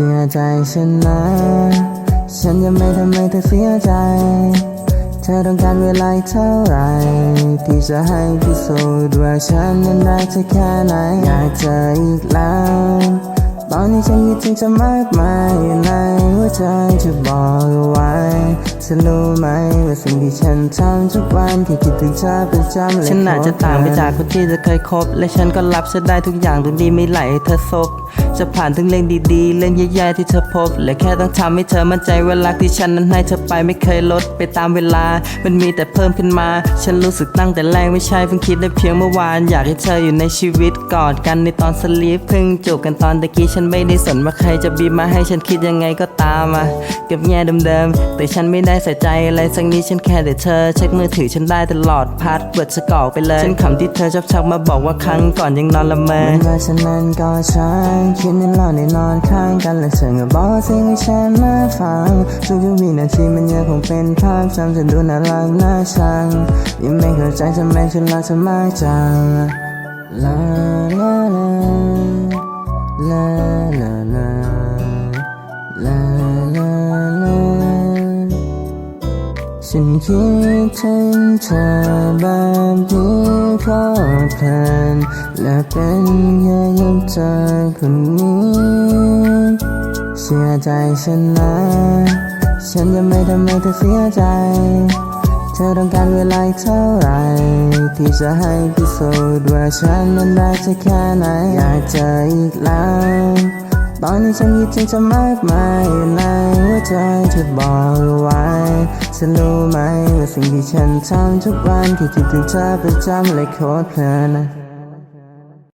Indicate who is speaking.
Speaker 1: ชื่อใจฉันนะ ฉันจะไม่ทำให้เธอเสียใจ เธอต้องการเวลาเท่าไร ที่จะให้พิสูจน์ว่าฉันนั้นรักเธอแค่ไหนอยากเจออีกแล้ว อนนี้ฉันคิดถึงเธอมากมายในหัวใจจะบอกเอาไว้เธอรู้ไหมว่าสิ่งที่ฉันทำทุกวันที่คิดถึงเธอประจำเลย
Speaker 2: ฉันอาจจะต่างไปจากคนที่จะเคยคบ และฉันก็รับเธอได้ทุกอย่างตรงนี้ไม่ไหลให้เธอซบจะผ่านถึงเรื่องดีๆ เรื่องแย่ๆที่เธอพบ และแค่ต้องทำให้เธอมั่นใจว่ารักที่ฉันนั้นให้เธอไปไม่เคยลดไปตามเวลา มันมีแต่เพิ่มขึ้นมา ฉันรู้สึกตั้งแต่แรกไม่ใช่เพิ่งคิดได้เพียงเมื่อวาน อยากให้เธออยู่ในชีวิตกอดกันในตอนสลีปเพิ่งจูบกันตอนตะกี้ฉันไม่ไม่ได้สนว่าใครจะบีบมาให้ฉันคิดยังไงก็ตามมาเก็บแง่เดิมๆ แต่ฉันไม่ได้ใส่ใจอะไรสักนิดฉันแค่แต่เธอ เช็คมือถือฉันได้ตลอดพัดเปิดสกอกไปเลย ฉันขำที่เธอชอบชักมาบอกว่าครั้งก่อนยังนอนละเมอ
Speaker 1: มันว่าฉันนั้นก็ฉันคิดในเราได้นอนข้างกันและเธอก็บอกว่าสิ่งที่ฉันมาฟังทุกวินาทีมันยังคงเป็นภาพจำฉันดูน่ารักน่าชังยังไม่เข้าใจทำไมฉันรักเธอมากจังลาลาลา ลาลาลาลาลาลาฉันคิดถึงเธอแบบนี้เพราะเพลินและเป็นแค่ยังเธอคนนี้เชื่อใจฉันนะ ฉันจะไม่ทำให้เธอเสียใจ ธอต้องการเวลาเท่าไรที่จะให้พิสูจน์ว่าฉันนั้นได้จะแค่ไหนอยากเจออีกแล้วตอนนี้ฉันคิดถึงจะมากมายในหัวใจเธอบอกเอไว้ฉันรู้ไหมว่าสิ่งที่ฉันทำทุกวันแค่คิดถึงเธอประจำเลยโคตรเพลินนะ